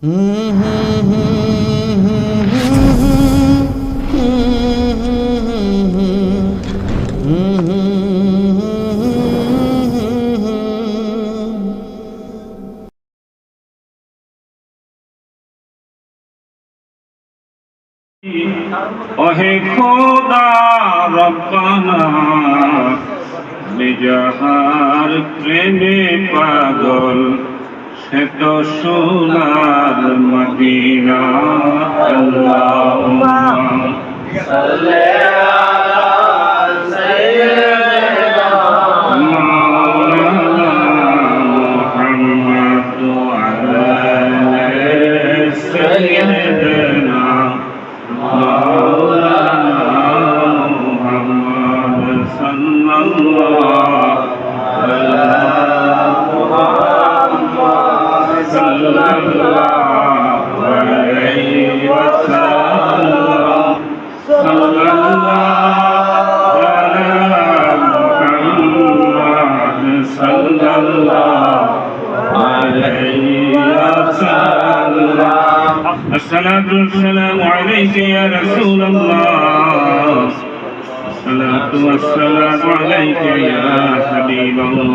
Mm-hmm. এত সোনার Medina আল্লাহ সাল্লাহ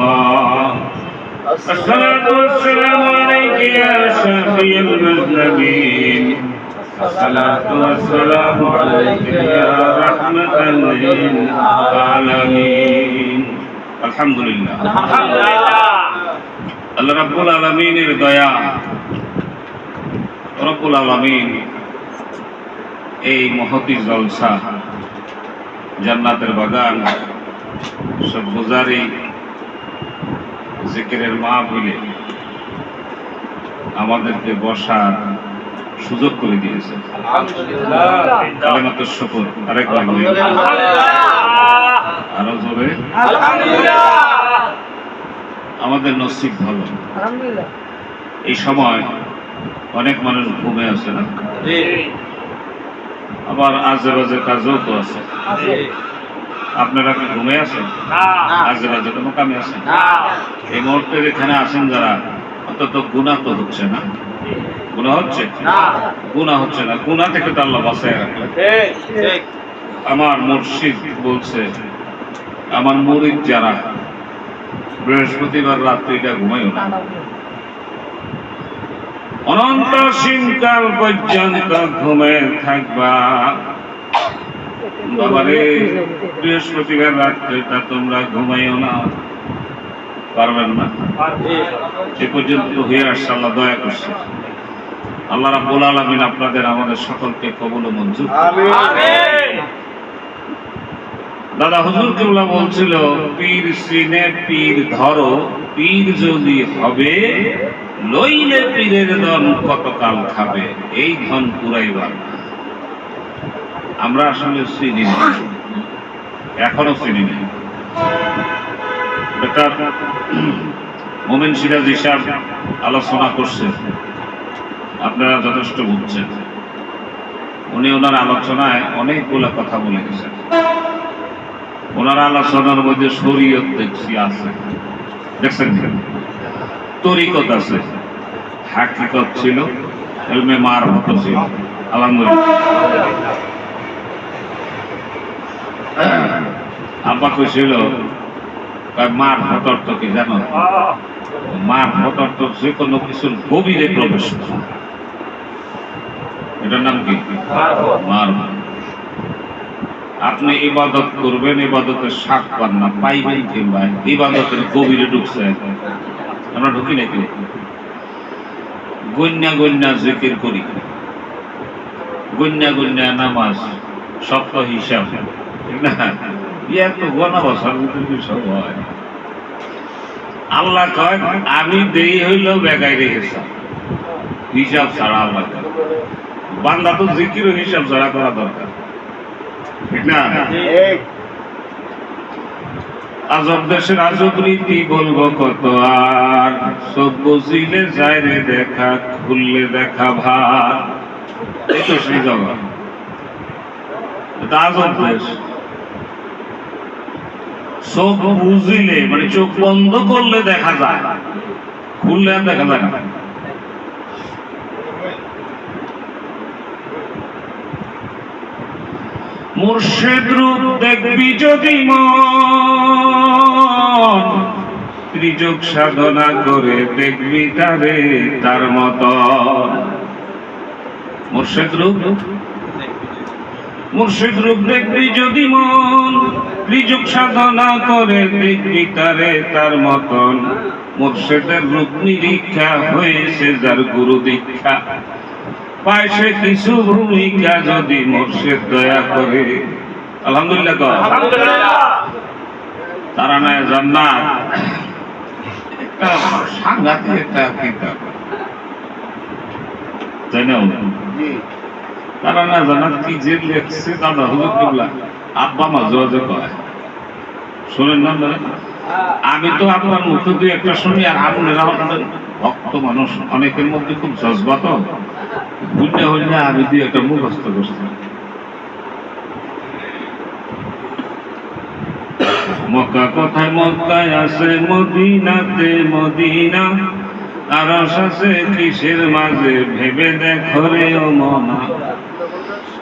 الله الصلاة والسلام عليك يا شافي المذنبين الصلاة والسلام عليك يا رحمة للعالمين الحمد لله আল্লাহ রাব্বুল আলামিনের দয়া রব্বুল আলামিন এই মহতি জলসা জান্নাতের বাগান সব গুজারি জিকিরের মাহফিলে আমাদেরকে বসার সুযোগ করে দিয়েছে। কালেমাতুর শুকর আরেকবার বলি। আরও জোরে। আমাদের নসিব ভালো। এই সময় অনেক মানুষ ঘুমে আছে না? আবার আজে বাজে কাজও তো আছে। আপনারা কি ঘুমে আছেন? আজে বাজে কোনো কামে আছেন? এই মুহূর্তে এখানে আছেন যারা অন্তত গুণা তো হচ্ছে না? গুণা হচ্ছে? গুণা হচ্ছে না। গুণা থেকে তো আল্লাহ রাখলেন। আমার মুর্শিদ বলছে আমার মুরিদ যারা বৃহস্পতিবার রাত্রিটা ঘুমাইও না। অনন্ত সিংকাল পর্যন্ত ঘুমে থাকবা। বাবারে বৃহস্পতিবার রাত্রিটা তোমরা ঘুমাইও না পারবেন না। এ পর্যন্ত হয়ে আসছে আল্লাহ দয়া করছে। আল্লাহ রাব্বুল আলামিন আপনাদের আমাদের সকলকে কবুল মঞ্জুর দাদা হুজুর কেবলা বলছিল পীর সিনে পীর ধরো পীর যদি হবে লইলে পীরের ধন কতকাল খাবে? এই ধন পুরাইবার না। আমরা আসলে চিনি না এখনও চিনি না এটা মোমেন সিরাজ হিসাব আলোচনা করছে। আপনারা যথেষ্ট বুঝছেন। উনি ওনার আলোচনায় অনেকগুলো কথা বলে গেছেন। ওনার আলোচনার মধ্যে শরীয়ত দেখছি আছে। দেখছেন? তরিকত আছে। হাকিকত ছিল, এলমে মার হতো ছিল। আলহামদুলিল্লাহ। আব্বা কইছিল মার হতর তো কি জানো? মার হতর তো যে কোনো কিছুর গভীরে প্রবেশ এটার নাম কি? মার আপনি ইবাদত করবেন, ইবাদতের শাক পান না, পাইবেন কিংবা ইবাদতের গভীরে ঢুকছে। আমরা ঢুকি নাকি গন্যা গন্যা জিকির করি। গন্যা গন্যা নামাজ, সপ্তাহ হিসাব। আল্লাহ কয় আমি দেরি হইলেও বেগাই রেখেছি হিসাব ছাড়া আল্লাহ বান্দা তো জিকির হিসাব ছাড়া করা দরকার। ঠিক না? আজব দেশের আজব রীতি বলব কত আর। সব বুঝিলে যায় রে দেখা খুললে দেখা ভার। এই তো সেই জগৎ। আজব দেশ। চোখ বুঝিলে মানে চোখ বন্ধ করলে দেখা যায়। খুললে আর দেখা যায় না। মুর্শিদ রূপ দেখবি যদি মন, ত্রিযোগ সাধনা করে দেখবি তারে তার মত মুর্শিদ রূপ? মুর্শিদ রূপ দেখবি যদি মন ত্রিযুগ সাধনা করে দেখবি তার মতন। মুর্শিদের রূপ নিরীক্ষা হয়েছে যার গুরু দীক্ষা। পায় সে কিছু ভূমিকা যদি মুর্শিদ দয়া করে। আলহামদুলিল্লাহ। তারা নয় জান্নাত। একটা সাংঘাতিক একটা কিতাব। তাই না তারা না জানাত কি যে লেখছে? দাদা হুজুর আব্বা মা যোগাযোগ করে। শোনেন না? আমি তো আপনার মুখে দুই একটা শুনি, আর আপনারা ভক্ত মানুষ। অনেকের মধ্যে খুব জজবাত। বুঝতে হইলে আমি দুই একটা মুখস্থ করছি। মক্কা কোথায়? মক্কায় আছে মদিনাতে মদিনা। আর আছে কিসের মাঝে? ভেবে দেখো রে ও মনা।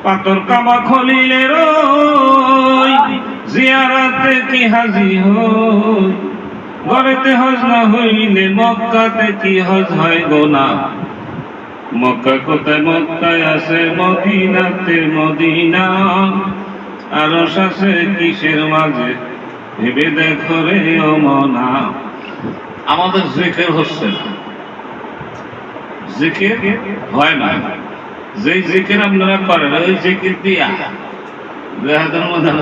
পাতর কাবা খলিলে রই, জিয়ারাতে কি হাজি হই? ঘরেতে হজ না হইলে মক্কাতে কি হজ হয় গো না? মক্কা কোথায়? মক্কায় আছে মদিনাতে মদিনা। আর আছে কিসের মাঝে? ভেবে দেখো রে ও মনা। আমাদের জিকির হচ্ছে না। জিকির হয় না। যে জিকির আপনারা করেন ওই জিকির দিয়া। মধ্যে না।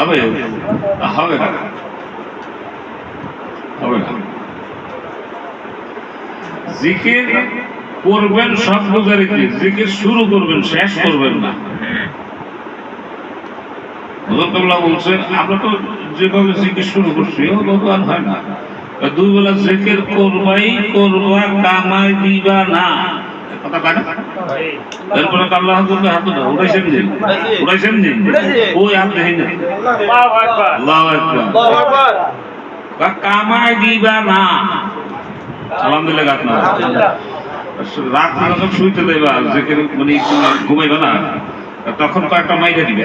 হবে? না। হবে না। জিকির করবেন সব জিকির শুরু করবেন, শেষ করবেন না। বলছেন, আমরা তো যেভাবে জিকির শুরু করছি ও হয় না। দুই বেলা জিকির করবাই করবা, কামাই দিবা না। কথা? এরপরে আল্লাহ হাত যে? উঠাইছেন যে? ওই হাত দেখেন না? আল্লাহু আকবার। বা কামাই দিবা না। আলহামদুলিল্লাহ গাত না। রাত যখন শুইতে দেবা যে মানে ঘুমাইবা না। তখন কয়েকটা মাইরা দিবে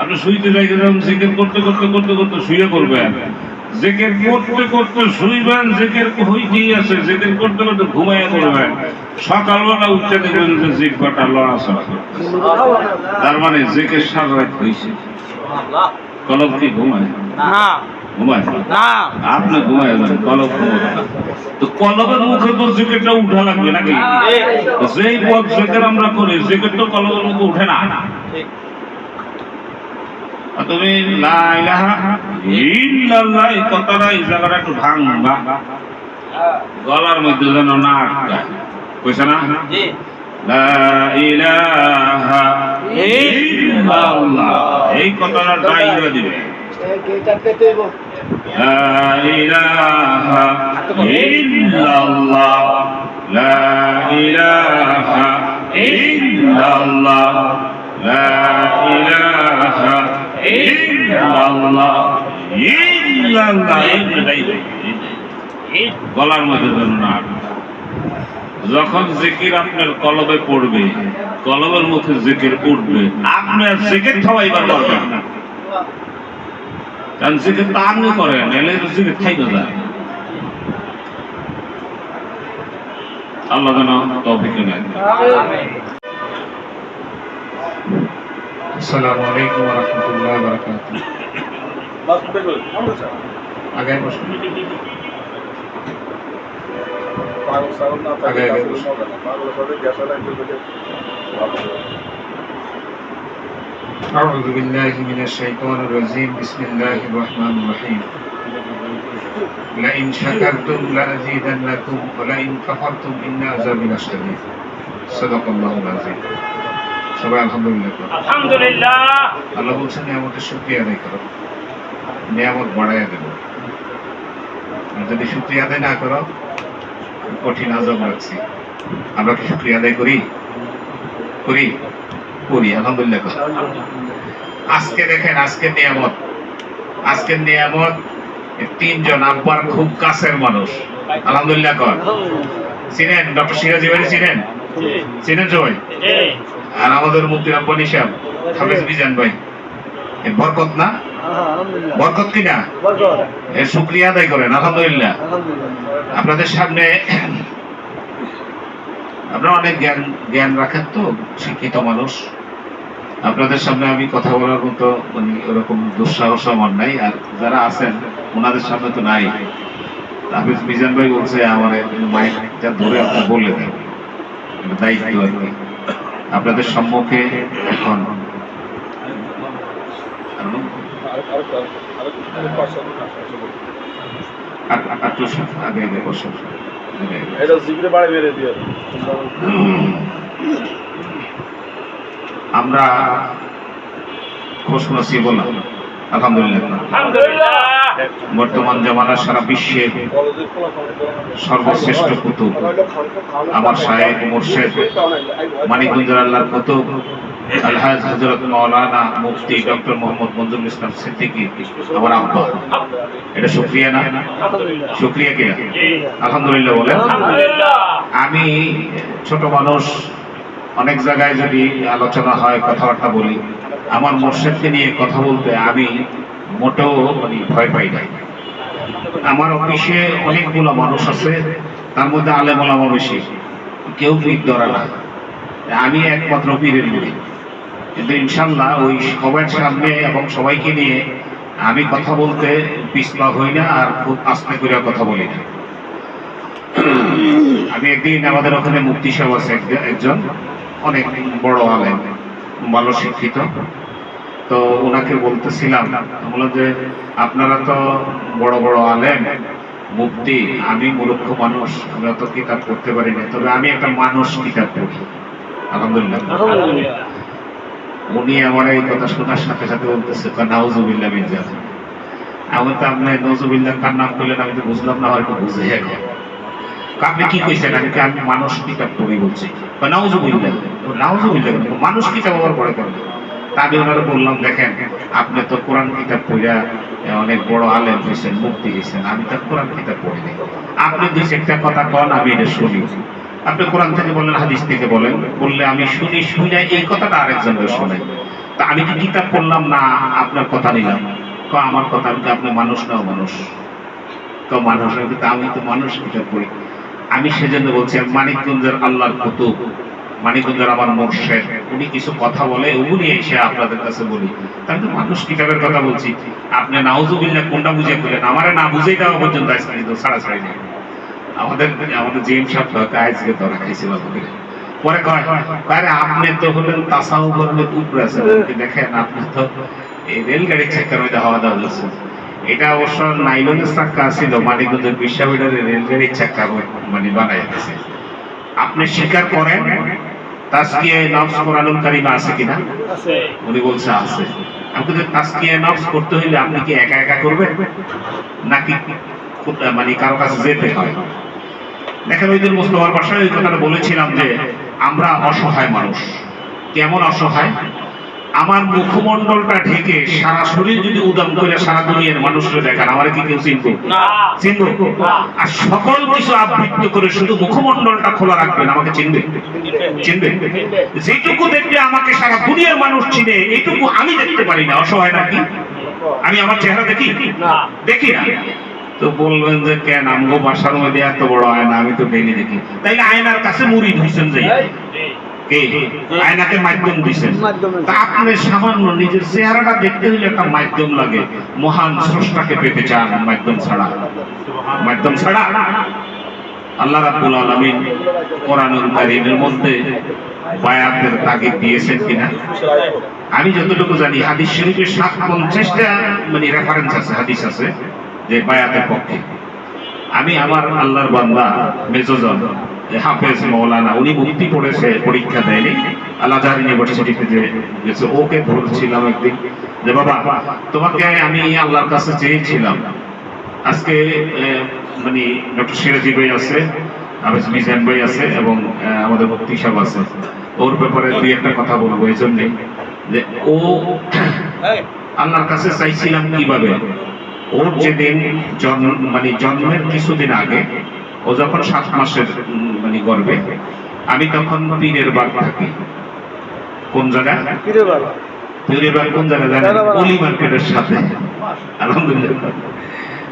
আপনি শুইতে যাইবেন জিকির করতে করতে করতে করতে শুয়ে করবেন জিকির করতে করতে শুইবেন জিকির হইতেই আছে জিকির করতে করতে ঘুমাইয়া করবেন সকালবেলা উঠতে দেখবেন যে জিহ্বাটা লড়াচড়া করতেছে। তার মানে জিকির সারা রাত হইছে। কলব কি ঘুমায়? না। ঘুমায়? না। আপনি ঘুমায় যাবেন কলব ঘুমাবে না তো কলবের মুখে তো জিকিরটা উঠা লাগবে নাকি? যেই পথ জিকির আমরা করি জিকির তো কলবের মুখে উঠে না। ঠিক। তুমি লা ইলাহা ইল্লাল্লাহ এই কথাটা একটু ভাঙবা। গলার মধ্যে যেন না আটকা কইছে না? লা ইলাহা ইল্লাল্লাহ। এই কথাটা ডাইরা দিবে। এটা পেতে লা ইলাহা ইল্লাল্লাহ। লা লা ইলাহা গলার মধ্যে যখন জিকির আপনার কলবে পড়বে, কলবের মুখে জিকির উঠবে, আপনার জিকির খাওয়াইবার দরকার না। কারণ জিকির তো আপনি করেন, এলে তো জিকির খাইবে যায় আল্লাহ যেন তৌফিক নেন বসো। হবে না পাগলের সাথে গ্যাস লাইন করে ভালো হবে। أعوذ بالله من الشيطان الرجيم بسم الله الرحمن الرحيم لئن شكرتم لأزيدنكم ولئن كفرتم إن عذابي لشديد صدق الله العظيم সবাই আলহামদুলিল্লাহ আলহামদুলিল্লাহ। আল্লাহ বলছেন নিয়ামতের শুক্রিয়া আদায় করো। নিয়ামত বাড়াইয়া দেব। আর যদি শুক্রিয়া আদায় না করো কঠিন আজব রাখছি আমরা কি শুক্রিয়া আদায় করি? করি? করি আলহামদুলিল্লাহ। আজকে দেখেন আজকের নিয়ামত। আজকের নিয়ামত তিনজন আব্বার খুব কাছের মানুষ। আলহামদুলিল্লাহ কর। চিনেন? ডক্টর সিরাজি বাড়ি চিনেন? চিনেন সবাই? আর আমাদের মুক্তি সাহেব হাফেজ ভাই। বরকত না? বরকত কি না? এর শুক্রিয়া আদায় করেন আলহামদুলিল্লাহ। আপনাদের সামনে আপনারা অনেক জ্ঞান জ্ঞান রাখেন তো শিক্ষিত মানুষ। আপনাদের সামনে আমি কথা বলার মতো মানে ওরকম দুঃসাহস আমার নাই আর যারা আছেন ওনাদের সামনে তো নাই। হাফিজ মিজান ভাই বলছে আমার মাইকটা ধরে আপনি বলে এটা দায়িত্ব আপনাদের সম্মুখে এখন। আগে। এটা বাড়ি মেরে আমরা খোঁজ নসি বললাম আলহামদুলিল্লাহ। আলহামদুলিল্লাহ। বর্তমান জামানা সারা বিশ্বের সর্বশ্রেষ্ঠ কুতুব। আমার সাহেব মুর্শেদ, মানিকগঞ্জের আল্লাহর কুতুব আমি ছোট মানুষ, অনেক জায়গায় যদি আলোচনা হয়, কথাবার্তা বলি, আমার মোর্শেদকে নিয়ে কথা বলতে আমি মোটেও মানে ভয় পাই না আমার অফিসে অনেকগুলো মানুষ আছে, তার মধ্যে আলেম ওলামা বেশি। কেউ পীর ধরে না। আমি একমাত্র পীরের মুড়ি। কিন্তু ইনশাল্লাহ ওই সবার সামনে এবং সবাইকে নিয়ে আমি কথা বলতে পিছলা হই না আর খুব আস্তে করে কথা বলি না। আমি একদিন আমাদের ওখানে মুক্তি সাহেব আছে, একজন অনেক বড় আলেম, ভালো শিক্ষিত। তো ওনাকে বলতেছিলাম বললাম যে আপনারা তো বড় বড় আলেম মুক্তি আমি মূর্খ মানুষ আমরা তো কিতাব পড়তে পারি না তবে আমি একটা মানুষ কিতাব পড়ি। আলহামদুলিল্লাহ। উনি আমার এই কথা শোনার সাথে সাথে বলতেছে নাউজুবিল্লাহ বিন জাফর আমি তো আপনি নজুবিল্লাহ কার নাম করলেন আমি তো বুঝলাম না হয়তো বুঝে এখন আপনি কি কইছেন? আমি আমি মানুষ কিতাব পড়ি বলছি? নাউজুবিল্লাহ। কেন? মানুষ কিতাব আবার পড়ে তা আমি ওনারা বললাম, দেখেন, আপনি তো কোরআন কিতাব পড়িয়া অনেক বড় আলেম হয়েছেন মুক্তি হয়েছেন আমি তো কোরআন কিতাব পড়িনি আপনি দুই একটা কথা কন, আমি এটা শুনি। আপনি কোরআন থেকে বলেন, হাদিস থেকে বলেন, বললে আমি শুনি শুনে এই কথাটা আরেকজনের শোনাই। তা আমি কি কিতাব পড়লাম? না, আপনার কথা নিলাম। ক আমার কথা আমি আপনি মানুষ নাও মানুষ ক মানুষ আমি তো মানুষ কিতাব পড়ি। আমি সেজন্য বলছি, মানিকগঞ্জের আল্লাহর কুতুব। মানিকগঞ্জের আমার মোর্শেদ, উনি কিছু কথা বলে ওগুলি এসে আপনাদের কাছে বলি। তাহলে তো মানুষ কিতাবের কথা বলছি। আপনি নাউজুবিল্লাহ কোনটা বুঝে করলেন আমারে না বুঝেই দেওয়া পর্যন্ত আজকে কিন্তু ছাড়া ছাড়াই নেই। আমাদের আমাদের জিম সাহেব আজকে ধরা খাইছিল আমাদের পরে কয় আপনি তো হলেন তাসাউ ধর্মের উপরে আছেন। দেখেন, আপনি তো এই রেলগাড়ির চাকার মধ্যে হাওয়া দেওয়া যাচ্ছে এটা অবশ্য নাইলনের চাক্কা ছিল মানিকগঞ্জের বিশ্ববিদ্যালয়ের রেলগাড়ির চাক্কা মানে বানাই দিয়েছে। আপনি স্বীকার করেন তাসকিয়ায় নফস কোরআনুল কারিমা আছে কিনা? উনি বলছে আছে। আপনাকে তাসকিয়ায় নফস করতে হইলে আপনি কি একা একা করবেন? নাকি মানে কারও কাছে যেতে হয়? দেখেন ওই দিন মুস্তফার বাসায় ওই কথাটা বলেছিলাম যে আমরা অসহায় মানুষ। কেমন অসহায়? আমার মুখমন্ডলটা ঢেকে সারা শরীর যদি উদাম করে সারা দুনিয়ার মানুষরা দেখান আমার কি কেউ চিনব? চিনব? আর সকল কিছু আবৃত্ত করে শুধু মুখমণ্ডলটা খোলা রাখবেন আমাকে চিনবে? চিনবে? যেটুকু দেখবে আমাকে সারা দুনিয়ার মানুষ চিনে এইটুকু আমি দেখতে পারি না। অসহায় নাকি? আমি আমার চেহারা দেখি? দেখি না। তো বলবেন যে কেন? আমগো বাসার মধ্যে এত বড় আয়না আমি তো ডেলি দেখি। তাইলে আয়নার কাছে মুড়ি ধুইছেন যে। কে? আয়নাকে মাধ্যম দিছেন তা আপনি সামান্য নিজের চেহারাটা দেখতে একটা মাধ্যম লাগে। মহান স্রষ্টাকে পেতে চান মাধ্যম ছাড়া। মাধ্যম ছাড়া? আল্লাহ রাব্বুল আলামিন কোরআনুল কারীমের মধ্যে বায়াতের তাগিদ দিয়েছেন কিনা? আমি যতটুকু জানি হাদিস শরীফে সাত পঞ্চাশটা মানে রেফারেন্স আছে হাদিস আছে যে বায়াতের পক্ষে। আমি আমার আল্লাহর বান্দা মেজজন হাফেজ মৌলানা উনি মুক্তি পড়েছে পরীক্ষা দেয়নি। আলাদার ইউনিভার্সিটিতে যে গেছে ওকে ধরছিলাম একদিন যে বাবা তোমাকে আমি আল্লাহর কাছে চেয়েছিলাম। আজকে মানে ডক্টর সিরাজি ভাই আছে আবেশ মিজান ভাই আছে এবং আমাদের মুক্তি সাহেব আছে। ওর ব্যাপারে দুই একটা কথা বলব এই জন্যে যে ও আল্লাহর কাছে চাইছিলাম কীভাবে? ওর যেদিন জন্ম মানে জন্মের কিছুদিন আগে ও যখন সাত মাসের মানে গর্বে আমি তখন পীরের বাগ থাকি। কোন জায়গায় পীরের বাগ। কোন জায়গায় জানেন? অলি মার্কেটের সাথে। আলহামদুলিল্লাহ।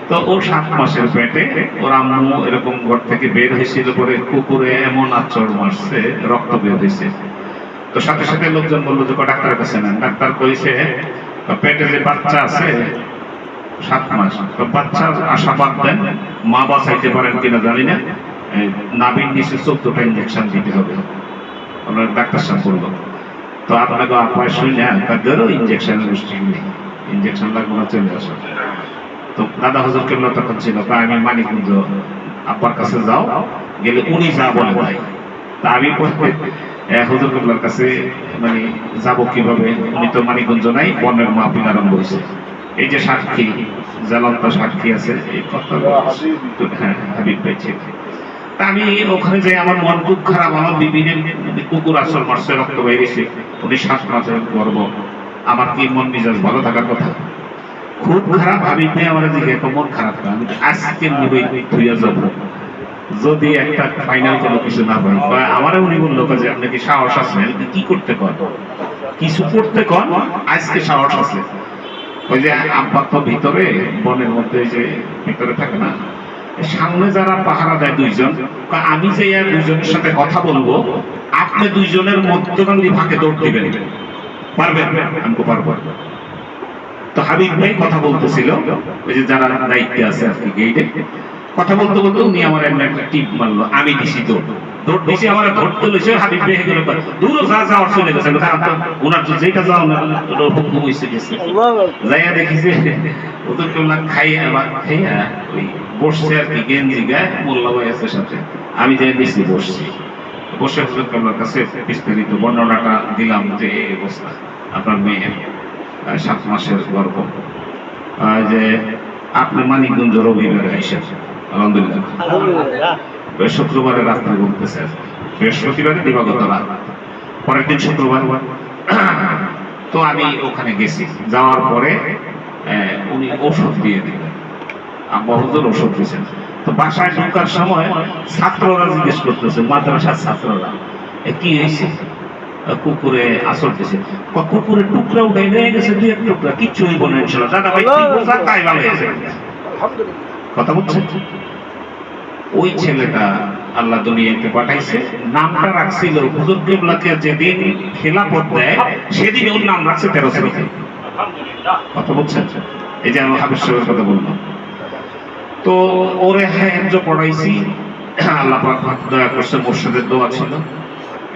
তো ও সাত মাসের পেটে ওর আম্মু এরকম ঘর থেকে বের হয়েছিল পরে কুকুরে এমন আচর মারছে রক্ত বের হয়েছে। তো সাথে সাথে লোকজন বলল যে ডাক্তার কাছে নেন। ডাক্তার কইছে পেটে যে বাচ্চা আছে সাত মাস তো বাচ্চা আশা বাদ দেন, মা বাঁচাইতে পারেন কিনা জানি না। নাভির নিচে চোদ্দটা ইঞ্জেকশন দিতে হবে। আমরা ডাক্তার সাহেব বলল। তো আপনাকে আপায় শুনে তাদেরও ইঞ্জেকশন গোষ্ঠী ইঞ্জেকশন লাগবে না, চলে আসো। তো দাদা হুজুর কেবল তখন ছিল, তা আমি মানিকগঞ্জ আব্বার কাছে যাও, গেলে উনি যা বলে ভাই তা আমি হুজুর কেবলার কাছে মানে যাব কীভাবে? উনি তো মানিকগঞ্জ নাই, বনের মাহফিল আরম্ভ হয়েছে। এই যে সাক্ষী জ্বলন্ত সাক্ষী আছে, এই কথা হ্যাঁ হাবিব ভাই আমি ওখানে যাই, আমার মন খুব খারাপ, আমার বিভিন্ন কুকুর আসর মারছে, রক্ত বেরিয়েছে উনি শ্বাস মাসের গর্ব। আমার কি মন মেজাজ ভালো থাকার কথা? খুব খারাপ ভাবি ভাই আমার দিকে এত মন খারাপ আজকে নিবে ধুইয়া যাব। যদি একটা ফাইনাল কোনো কিছু না হয় আমারও উনি বলল যে আপনি কি সাহস আছে? কি করতে কর? কিছু করতে কর? আজকে সাহস আছে। ওই যে আব্বা তো ভিতরে, বনের মধ্যে যে ভিতরে থাকে না, সামনে যারা পাহারা দেয় দুইজন আমি যে দুইজনের সাথে কথা বলব, আপনি দুইজনের মধ্যখান বিভাগে দৌড় দিবেন। পারবেন? আমি পারব। তো হাবিব ভাই কথা বলতেছিল, ওই যে যারা দায়িত্বে আছে আর কি গেইটে কথা বলতে বলতে উনি আমার একটা টিপ মারলো আমি দিছি যা কারণ তো ওনার যেটা গেঞ্জি গায়ে আমি দিছি বসছি। বসে কাছে বিস্তারিত বর্ণনাটা দিলাম যে এই অবস্থা আপনার মেয়ে সাত মাসের আহ, যে আপনি মানিকগঞ্জ রবিবারে এসেছেন আলহামদুলিল্লাহ। শুক্রবারে রাত্রে বলতেছে বৃহস্পতিবারে দিবাগত রাত। পরের দিন শুক্রবার। তো আমি ওখানে গেছি। যাওয়ার পরে উনি ওষুধ দিয়ে দিলেন। আব্বা হুজুর ওষুধ দিয়েছেন। তো বাসায় ঢোকার সময় ছাত্ররা জিজ্ঞেস করতেছে মাদ্রাসার ছাত্ররা কি হয়েছে? কুকুরে আসর দিছে। ক- কুকুরের টুকরা উঠে গেছে দুই এক টুকরা। কিচ্ছু হইব না ইনশাল্লাহ। দাদা ভাই তাই ভালো হয়েছে। কথা বলছেন ওই ছেলেটা আল্লাহ দুনিয়াতে পাঠাইছে, নামটা রাখছিল হুজুর কেবলাকে যেদিন খেলাপথ দেয় সেদিন ওর নাম রাখছে তেরো আলহামদুলিল্লাহ কথা বলছেন এই যে আমি হাবিব সাহেবের কথা বললাম। তো ওরে হ্যাঁ পড়াইছি, আল্লাহ দয়া করছে, মোর্শেদের দোয়া ছিল।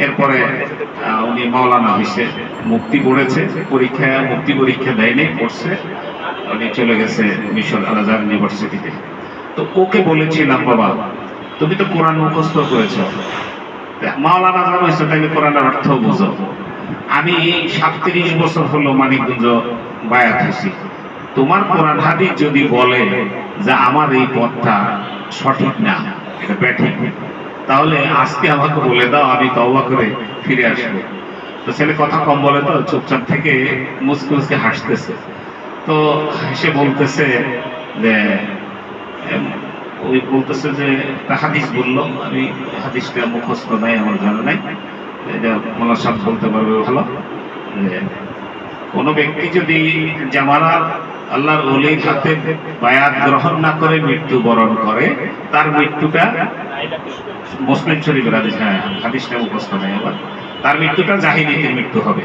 এরপরে উনি মাওলানা হয়েছে মুক্তি পড়েছে পরীক্ষা মুক্তি পরীক্ষা দেয়নি, পড়ছে। উনি চলে গেছে মিশর আলাজার ইউনিভার্সিটিতে। তো ওকে বলেছিলাম বাবা, তুমি তো কোরআন মুখস্থ করেছ। মাওলানা যারা হয়েছে তাইলে কোরআনের অর্থ বুঝো। আমি সাতত্রিশ বছর হলো মানিকগঞ্জ বায়াত হয়েছি। তোমার কোরআন হাদিস যদি বলে যে আমার এই পথটা সঠিক না, এটা ব্যাঠিক। তাহলে আজকে আমাকে বলে দাও, আমি তওবা করে ফিরে আসব। তো ছেলে কথা কম বলে তো, চুপচাপ থেকে মুসকে মুসকে হাসতেছে। তো সে বলতেছে যে ওই বলতেছে যে হাদিস বলল, আমি হাদিসটা মুখস্থ নাই, আমার জানা নাই। এটা মোলা সাহেব বলতে পারবে ভালো। কোনো ব্যক্তি যদি জামানার আল্লাহর অলির হাতে বায়াত গ্রহণ না করে, মৃত্যুবরণ করে, তার মৃত্যুটা মুসলিম শরীফের হাদিস হ্যাঁ হাদিসটা মুখস্থ নেই আবার, তার মৃত্যুটা জাহিনীতির মৃত্যু হবে।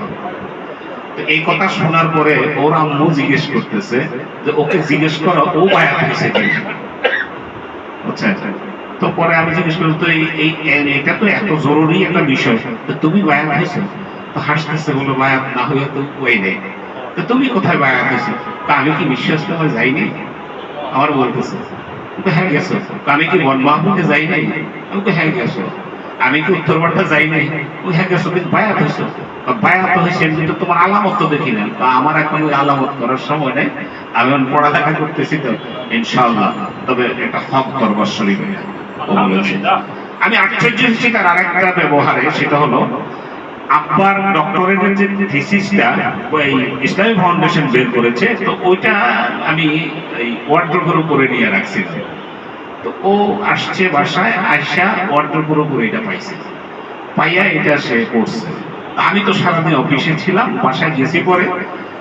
এই কথা শোনার পরে ওর আম্মু জিজ্ঞেস করতেছে যে ওকে জিজ্ঞেস করো ও বায়াত হয়েছে কিনা বুঝছেন তো পরে আমি জিজ্ঞেস করলাম, তো এই এটা তো এত জরুরি একটা বিষয়, তো তুমি বায়াত হয়েছো? তো হাসতেছে বলো বায়াত না হয়ে তো ওই নেই। তো তুমি কোথায় বায়াত হয়েছো? তা আমি কি বিশ্বাস তোমার যাইনি? আমার বলতেছে, তো হ্যাঁ গেছো। তো আমি কি বন মাহমুদে যাই নাই আমি তো হ্যাঁ গেছো। আমি কি উত্তরবারটা যাই নাই ও হ্যাঁ গেছো, কিন্তু বায়াত হয়েছো। বায়াত কিন্তু তোমার আলামত তো দেখি না বা আমার এখন ওই আলামত করার সময় নেই। আমি এখন পড়ালেখা করতেছি তো, ইনশাআল্লাহ। তবে হক বলেছে আমি আশ্চর্য হচ্ছি তার আরেকটা ব্যবহারে, সেটা হলো, আব্বার যে থিসিসটা ওই ইসলামী ফাউন্ডেশন বের করেছে, তো ওইটা আমি এই ওয়ার্ড্রোবের উপরে নিয়ে রাখছিলাম। তো ও আসছে বাসায় আয়সা ওয়ার্ড্রোবের উপরে এটা পাইছে। পাইয়া এটা সে করছে তা আমি তো সারাদিন অফিসে ছিলাম বাসায় গেছি পরে।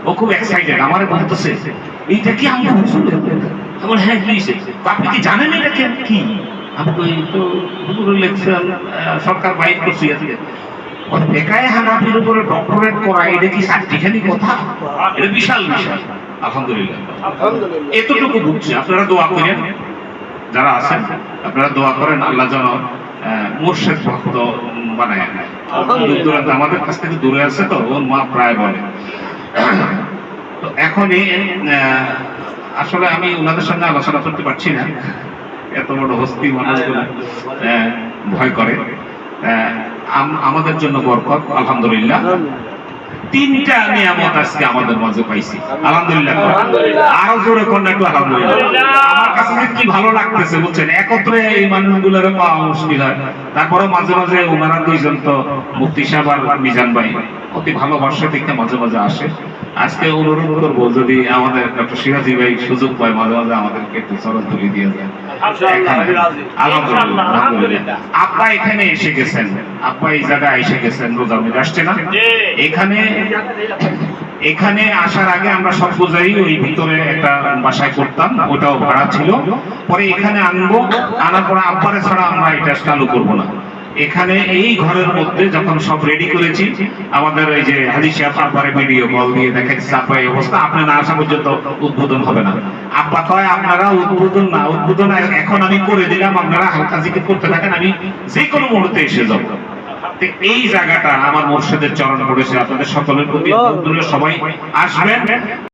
ও খুব এক্সাইটেড আমার বলতেছে এইটা কি আমি হুজুরের আমার হ্যাঁ কি আপনি কি জানেন এটা কি? কি? আমি কই, তো হুজুরের লেকচার সরকার বাইর করছে আজকে ওর বেকায় হানাফির উপরে ডক্টরেট করা এটা কি কথা? এটা বিশাল বিশাল আলহামদুলিল্লাহ। এতটুকু বুঝছি আপনারা দোয়া করেন। যারা আছেন আপনারা দোয়া করেন আল্লাহ যেন মুর্শেদ ভক্ত বানায় নেয়। দূর আমাদের কাছ থেকে দূরে আছে তো ওর মা প্রায় বলে। তো এখনই আসলে আমি ওনাদের সঙ্গে আলোচনা করতে পারছি না। এত বড় হস্তি মানুষগুলো ভয় করে। আমাদের জন্য বরকত আলহামদুলিল্লাহ। তিনটা নিয়ামত আজকে আমাদের মাঝে পাইছি। আলহামদুলিল্লাহ। আলহামদুলিল্লাহ। আরও জোরে কোন একটু আলহামদুলিল্লাহ। আমার কাছে কি ভালো লাগতেছে বুঝছেন? একত্রে এই মানুষগুলোর পাওয়া মুশকিল হয়। তারপরে মাঝে মাঝে ওনারা দুইজন তো মুক্তি সাহেব আর মিজান ভাই অতি ভালোবাসা দেখতে মাঝে মাঝে আসে। আজকে অনুরোধ করব যদি আমাদের ডক্টর সিরাজি ভাই সুযোগ পায় মাঝে মাঝে আমাদেরকে একটু চরণ তুলে দিয়ে যায়। আব্বা এখানে এসে গেছেন। আব্বা এই জায়গায় এসে গেছেন রোজার মধ্যে আসছে না? এখানে এখানে আসার আগে আমরা সব পূজাই ওই ভিতরে একটা বাসায় করতাম ওটাও ভাড়া ছিল। পরে এখানে আনব আনার পরে আব্বারে ছাড়া আমরা এটা চালু করব না। এখানে এই ঘরের মধ্যে যখন সব রেডি করেছি, আমাদের এই যে সাহেব আব্বারে ভিডিও কল দিয়ে দেখাচ্ছি আব্বা এই অবস্থা, আপনি না আসা পর্যন্ত উদ্বোধন হবে না। আব্বা কয়, আপনারা উদ্বোধন না, উদ্বোধন এখন আমি করে দিলাম, আপনারা হালকা জিকির করতে থাকেন, আমি যে কোনো মুহূর্তে এসে যাব। এই জায়গাটা আমার মোর্শেদের চরণ পড়েছে, আপনাদের সকলের প্রতি সবাই আসবেন।